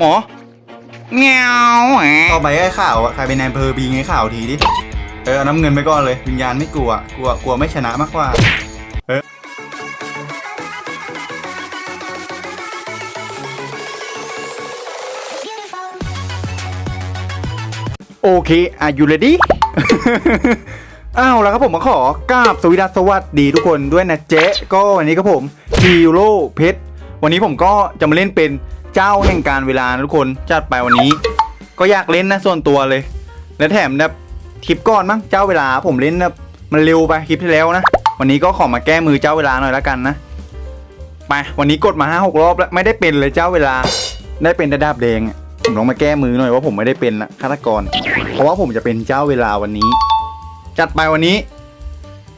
หมอเงี้ยวแหมต่อไปไอ้ข่าวอะใครเป็นนายอำเภอบีไงข่าวทีดิ เออเอาน้ำเงินไปก่อนเลย วิญญาณไม่กลัว กลัว กลัวไม่ชนะมากกว่า เออโอเค are you ready อ้าวแล้วครับผมมาขอกราบสวีดัสสวัสดีทุกคนด้วยนะเจ๊ก็วันนี้ครับผมฮีโร่เพชรวันนี้ผมก็จะมาเล่นเป็น เจ้าแห่งการเวลาทุกคนจัดไปวันนี้ ก็อยากเล่นนะส่วนตัวเลย และแถมแบบคลิปก่อนมั้งเจ้าเวลาผมเล่นแบบมันเร็วไปคลิปที่แล้วนะ วันนี้ก็ขอมาแก้มือเจ้าเวลาหน่อยละกันนะไปวันนี้กดมาห้าหกรอบแล้วไม่ได้เป็นเลยเจ้าเวลาได้เป็นระดับแดงผมลองมาแก้มือหน่อยว่าผมไม่ได้เป็นละฆาตกร เพราะว่าผมจะเป็นเจ้าเวลาวันนี้ จัดไปวันนี้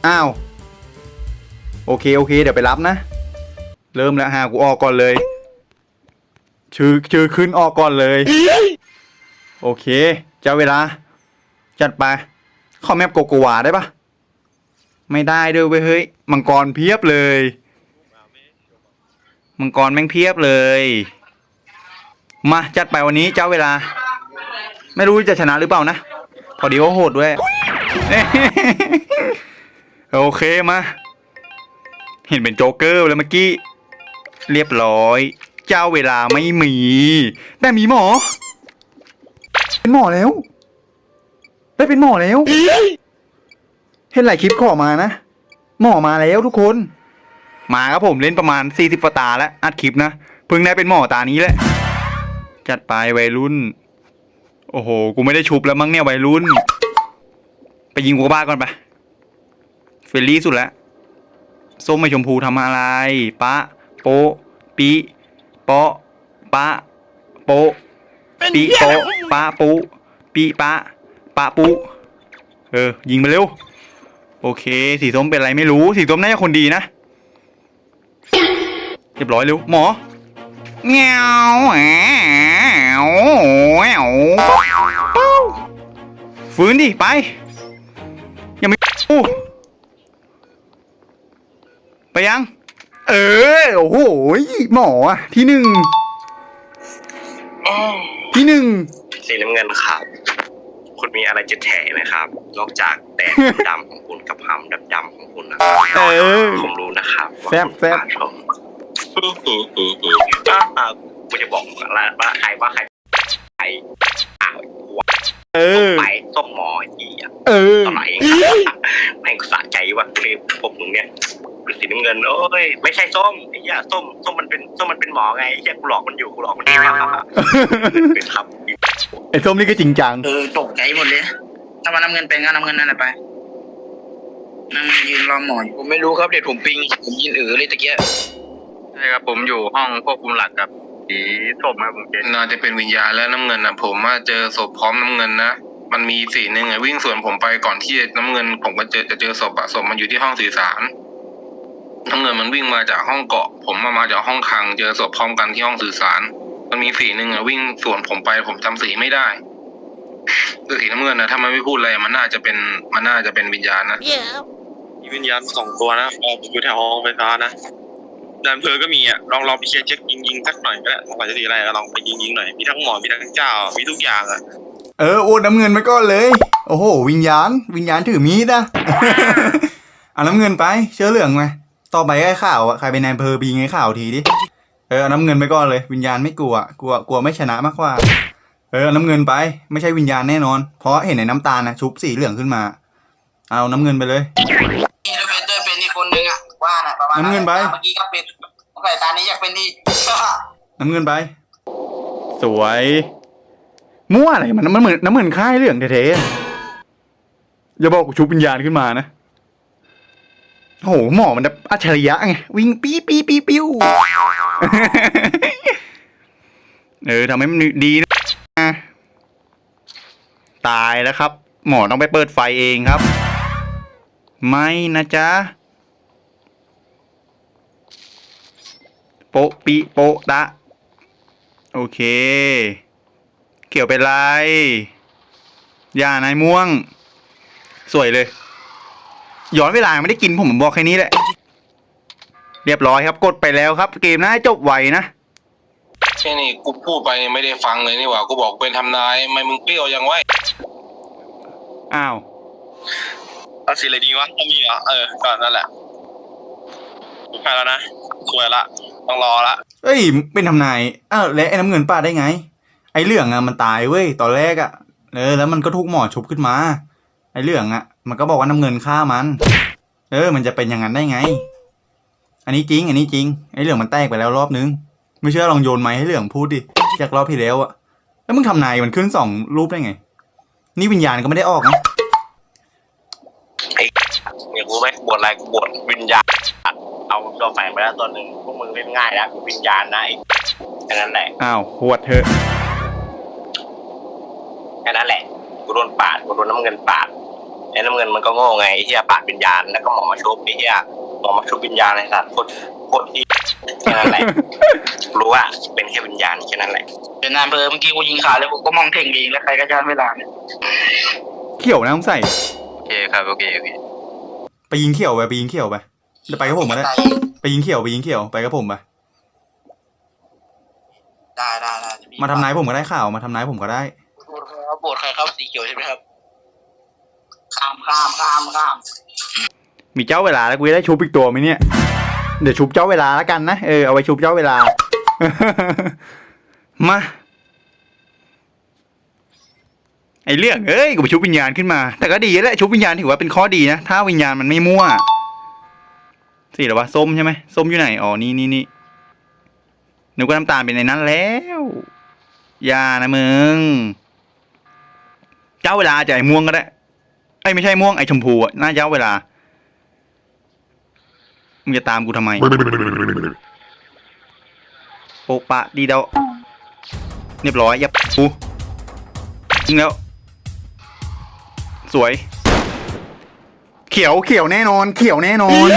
อ้าวโอเคโอเค เดี๋ยวไปรับนะ เริ่มแล้วฮะกูออกก่อนเลย ชื่อชื่อขึ้นออกก่อนเลย โอเค เจ้าเวลา จัดไปขอแมปโกโกวาได้ปะไม่ได้ด้วยเว้ยเฮ้ยมังกรเพียบเลยมังกรแม่งเพียบเลย มาจัดไปวันนี้เจ้าเวลา ไม่รู้จะชนะหรือเปล่านะพอดีว่าโหดด้วยโอเคมา เห็นเป็นโจ๊กเกอร์แล้วเมื่อกี้ เรียบร้อย เจ้าเวลาไม่มี แต่มีหมอ เป็นหมอแล้ว ได้เป็นหมอแล้ว เห็นหลายคลิปขอมานะ หมอมาแล้วทุกคน มาครับผมเล่นประมาณ 40ฟตาแล้วอัดคลิปนะเพิ่งได้เป็นหมอตานี้แหละ จัดไปวัยรุ่น โอ้โห กูไม่ได้ชุบแล้วมั้งเนี่ยวัยรุ่น ไปยิงกูบ้าก่อนไปเฟรนลี่สุดแล้วส้มไม่ชมพูทำอะไรปะโปปิ โปะปะโปะปิโปะปะปุปิปะปะปุเออ ยิงไปเร็ว โอเค สีส้มเป็นอะไรไม่รู้ สีส้มน่าจะคนดีนะเรียบร้อยเร็ว หมอเงี้ยวแหวแหวฟื้นดิ ไป ยังไม่อู้ไปยัง เออ โอ้โหหมออะที่หนึ่งที่หนึ่ง สีน้ำเงินครับ คุณมีอะไรจะแถไหมครับ นอกจากแดงดำของคุณกับหำดำๆของคุณนะเออผมรู้นะครับว่าแซ่บคุณแซ่บปาดผมอ่ากูจะบอกว่าว่าใครว่าใครใครอ้าวหัวเออ ไปส้มหมออีอะเออตอนไหนแม่งสะใจว่ะคือพวกมึงเนี่ย เป็นสีน้ำเงินโอ้ยไม่ใช่ส้มไอ้เหี้ยส้มส้มมันเป็นส้มมันเป็นหมอไงไอ้เหี้ยกูหลอกมันอยู่กูหลอกมันอยู่เป็นครับไอ้ส้มนี่ก็จริงจังเออตกใจหมดเลย ถ้ามันน้ำเงินเป็นก็น้ำเงินนั่นแหละไปนั่งยืนรอหมออยู่ผมไม่รู้ครับเด็ดผมปิงผมยินเออเลยตะเกียใช่ครับผมอยู่ห้องควบคุมหลักกับสีส้มครับผมเจนน่าจะเป็นวิญญาณและน้ำเงินนะผมว่าเจอศพพร้อมน้ำเงินนะมันมีสีหนึ่งอะวิ่งสวนผมไปก่อนที่น้ำเงิน ผมก็เจอจะเจอศพอะศพมันอยู่ที่ห้องสื่อสาร น้ำเงินมันวิ่งมาจากห้องเกาะ ผมมามาจากห้องคลัง เจอศพพร้อมกันที่ห้องสื่อสาร มันมีสีหนึ่งอะวิ่งสวนผมไปผมจำสีไม่ได้คือสีน้ำเงินนะถ้ามันไม่พูดอะไรมันน่าจะเป็นมันน่าจะเป็นวิญญาณนะมีวิญญาณสองตัวนะออกอยู่แถวห้องไฟฟ้านะนายอำเภอก็มีอะลองลองไปเช็คเช็คยิงยิงสักหน่อยก็ได้ลองไปจะดีอะไรก็ลองไปยิงยิงหน่อยมีทั้งหมอมีทั้งเจ้ามีทุกอย่างอะเออโอนน้ำเงินไปก่อนเลย โอ้โห วิญญาณ วิญญาณถือมีดอะเอาน้ำเงินไป เชื้อเหลืองไหม ต่อไปไอ้ข่าวอะใครเป็นนายอำเภอบีไงข่าวทีดิ เออเอาน้ำเงินไปก่อนเลย วิญญาณไม่กลัว กลัว กลัวไม่ชนะมากกว่า เออเอาน้ำเงินไป ไม่ใช่วิญญาณแน่นอน เพราะเห็นในน้ำตาลนะชุบสีเหลืองขึ้นมา เอาน้ำเงินไปเลย นี่จะเป็นเตอร์เป็นอีกคนนึงอะว่าน่ะประมาณน้ำเงินไป เมื่อกี้ก็เป็นสงสัยตานี้อยากเป็นที่ น้ำเงินไป สวย มั่วอะไรมันมันเหมือนน้ำเหมือนค่ายเหลืองเท่ๆอย่าบอกกูชุบวิญญาณขึ้นมานะ โอ้โหหมอมันแบบอัจฉริยะไงวิ่งปี๊ปี๊ปี๊ปิ้วเออทำให้มันดีนะตายแล้วครับ หมอต้องไปเปิดไฟเองครับ ไม่นะจ๊ะโปะปิโปะตะ โอเคเขียวเป็นไร อย่านายม่วง สวยเลย ย้อนเวลาไม่ได้กินผมบอกแค่นี้แหละ เรียบร้อยครับ กดไปแล้วครับ เกมน่าจะจบไวนะแค่นี้กูพูดไปไม่ได้ฟังเลยนี่หว่ากูบอกเป็นทำนายไม่มึงเปรี้ยวยังไงอ้าวเอาสีอะไรดีวะถ้ามีเหรอเออก็นั่นแหละไปแล้วนะสวยละต้องรอละเอ้ย เป็นทำนายอ้าวแล้วไอ้น้ำเงินป้าดได้ไง ไอ้เหลืองอะมันตายเว้ยตอนแรกอะเออแล้วมันก็ทุกหมอชุบขึ้นมา ไอ้เหลืองอะมันก็บอกว่าน้ำเงินฆ่ามัน เออ มันจะเป็นอย่างนั้นได้ไง อันนี้จริง อันนี้จริง ไอ้เหลืองมันแตกไปแล้วรอบนึง ไม่เชื่อลองโยนไม้ให้เหลืองพูดดิจากรอบที่แล้วอะแล้วมึงทำนายมันขึ้นสองรูปได้ไง นี่วิญญาณก็ไม่ได้ออกนะเนี่ยกูไม่บวชอะไรกูบวชวิญญาณเอาตัวแฝงไปแล้วตัวหนึ่งพวกมึงเล่นง่ายแล้วกูวิญญาณนะไอ้แค่นั้นแหละอ้าวหวดเถอะแค่นั้นแหละกูโดนปาดกูโดนน้ำเงินปาด ไอ้น้ำเงินมันก็โง่ไงไอ้เฮียปาดวิญญาณแล้วก็หมอมาชุบไอ้เฮียหมอมาชุบวิญญาณไอ้สัตว์โคตรโคตรที่แค่นั้นแหละรู้ว่าเป็นแค่วิญญาณแค่นั้นแหละเป็นนายอำเภอเมื่อกี้กูยิงขาเลยกูก็มองเท่งเองแล้วใครก็ย่านเวลาเนี่ยเขียวนะต้องใส่ โอเคครับโอเคโอเคไปยิงเขียวไปไปยิงเขียวไปเดี๋ยวไปกับผมมาได้ไปยิงเขียวไปยิงเขียวไปกับผมไปได้ได้ได้มาทำนายผมก็ได้ข่าวมาทำนายผมก็ได้ โบดใครครับสีเขียวใช่ไหมครับข้ามข้ามข้ามข้ามมีเจ้าเวลาแล้วกูจะได้ชุบอีกตัวไหมเนี่ย เดี๋ยวชุบเจ้าเวลาแล้วกันนะ เออเอาไว้ชุบเจ้าเวลา มา ไอเรื่องเอ้ยกูไปชุบวิญญาณขึ้นมา แต่ก็ดีแหละชุบวิญญาณถือว่าเป็นข้อดีนะ ถ้าวิญญาณมันไม่มั่วสิหรอวะส้มใช่ไหมส้มอยู่ไหนอ๋อนี่นี่นี่นึกว่าน้ำตาลเป็นในนั้นแล้วอย่านะมึง เจ้าเวลาจะไอ้ม่วงก็ได้ อ้ยไม่ใช่ม่วงไอ้ชมพูอะน่าจะเอาเวลา มึงจะตามกูทำไม โปะปะดีเดาเรียบร้อย ยับกูยิงแล้ว สวย เขียวเขียวแน่นอน เขียวแน่นอน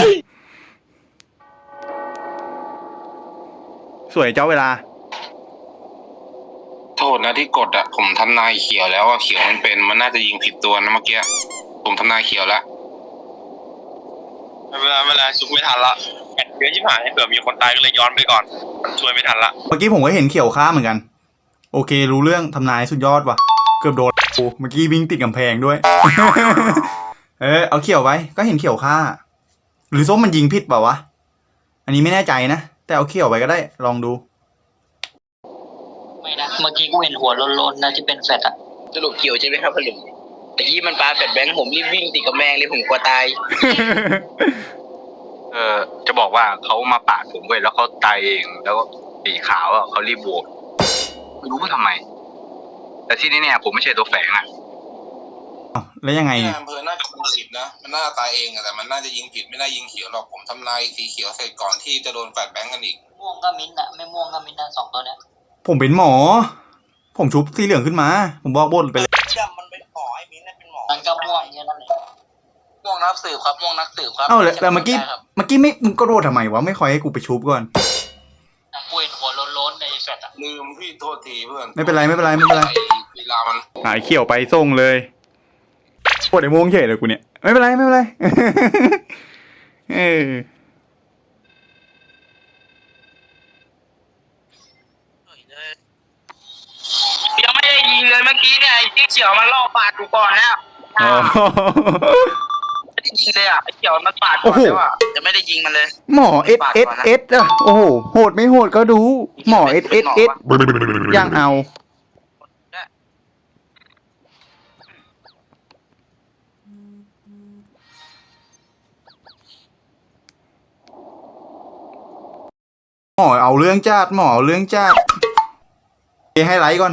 สวยเจ้าเวลา โทษนะที่กดอะผมทำนายเขียวแล้วอะเขียวมันเป็น มันน่าจะยิงผิดตัวนะเมื่อกี้ ผมทำนายเขียวแล้วไม่เป็นไรไม่เป็นไรซุกไม่ทันละแอดเยอะชิบหายเผื่อมีคนตายก็เลยย้อนไปก่อนมันช่วยไม่ทันละเมื่อกี้ผมก็เห็นเขียวข้ามเหมือนกัน โอเค รู้เรื่องทำนายสุดยอดว่ะ เกือบโดนกูเมื่อกี้วิ่งติดกำแพงด้วย เออเอาเขียวไว้ก็เห็นเขียวฆ่าหรือส้มมันยิงผิดเปล่าวะ อันนี้ไม่แน่ใจนะ แต่เอาเขียวไว้ก็ได้ลองดู ไม่นะ เมื่อกี้กูเห็นหัวโล้นๆนะที่เป็นแฟดอะสรุปเขียวใช่ไหมครับพลุง ตะกี้มันปาแฟดแบงค์ผมรีบวิ่งติดกับแมงเลยผมกลัวตาย เออ จะบอกว่าเขามาปาดผมเว้ยแล้วเขาตายเอง แล้วสีขาวอะเขารีบโบกไม่รู้ว่าทำไม แต่ที่นี่เนี่ยผมไม่ใช่ตัวแฝงอะอ้าวแล้วยังไงที่เนี่ย อำเภอน่าจะยิงผิดนะ มันน่าจะตายเองอะแต่มันน่าจะยิงผิดไม่น่ายิงเขียวหรอก ผมทำลายสีเขียวเสร็จก่อนที่จะโดนแฟดแบงก์กันอีก ม่วงก็มิ้นท์อะไม่ม่วงก็มิ้นท์อะสองตัวเนี้ย ผมเป็นหมอ ผมชุบสีเหลืองขึ้นมา ผมบอกบนไปเลย มอมันก็ม่วงเนี่ยนั่นแหละม่วงนักสืบครับม่วงนักสืบครับเอ้าแล้วแต่เมื่อกี้ใช่ครับเมื่อกี้ไม่มึงก็โดดทำไมวะไม่คอยให้กูไปชุบก่อนกูเห็นหัวโล้นๆในแฟดอะลืมพี่โทษทีเพื่อนไม่เป็นไรไม่เป็นไรไม่เป็นไรเวลามันหายเขียวไปส่งเลยปวดไอ้ม่วงเฉยเลยกูเนี่ยไม่เป็นไรไม่เป็นไรเออยังไม่ได้ยิงเลยเมื่อกี้เนี่ยไอ้ที่เขียวมันล่อปาดกูก่อนแล้ว อ๋อ ไม่ได้ยิงเลยอะไอ้เขียวมันปาดโอ้ก่อนโห แล้วอะจะไม่ได้ยิงมันเลย หมอเอสเอสเอสอะโอ้โหโหดไม่โหดก็ดู หมอเอสเอสเอสย่างเอา หมอเอาเรื่องจัดหมอเอาเรื่องจัดเอให้ไลค์ก่อน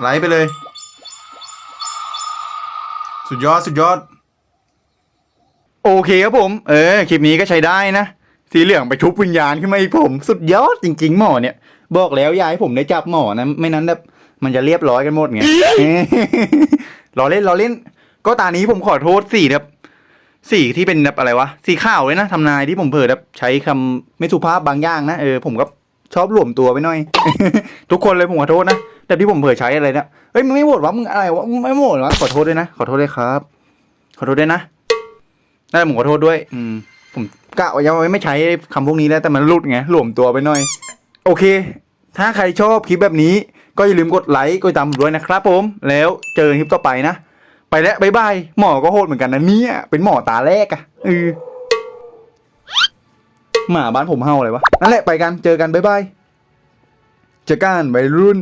ไลค์ไปเลย สุดยอดสุดยอด โอเคครับผม เออคลิปนี้ก็ใช้ได้นะ สีเหลืองไปชุบวิญญาณขึ้นมาอีกผม สุดยอดจริง ๆ หมอเนี่ย บอกแล้วอยาให้ผมได้จับหมอนะ ไม่นั้นแบบมันจะเรียบร้อยกันหมดไงรอเล่นรอเล่น ก็ตานี้ผมขอโทษสีครับสีที่เป็นแบบอะไรวะสีขาวเลยนะทำนายที่ผมเผลอแบบใช้คำไม่สุภาพบางอย่างนะเออผมก็ชอบหลวมตัวไปหน่อย ทุกคนเลยผมขอโทษนะ แต่ที่ผมเผลอใช้อะไรเนะเฮ้ยมึงไม่โหวตวะมึงอะไรวะมึงไม่โหวตวะขอโทษด้วยนะขอโทษด้วยครับ ขอโทษด้วยนะได้ผมขอโทษด้วย อืม ผมกะว่าจะไม่ใช้คำพวกนี้แล้วแต่มันหลุดไงหลวมตัวไปหน่อย โอเค ถ้าใครชอบคลิปแบบนี้ ก็อย่าลืมกดไลค์กดตามด้วยนะครับผม แล้วเจอกันคลิปต่อไปนะ ไปแล้วบายบายหมอก็โหดเหมือนกันนะเนี่ยเป็นหมอตาแรกอะเออหมาบ้านผมเห่าอะไรวะ นั่นแหละไปกัน เจอกัน บ๊ายบาย เจอกันวัยรุ่น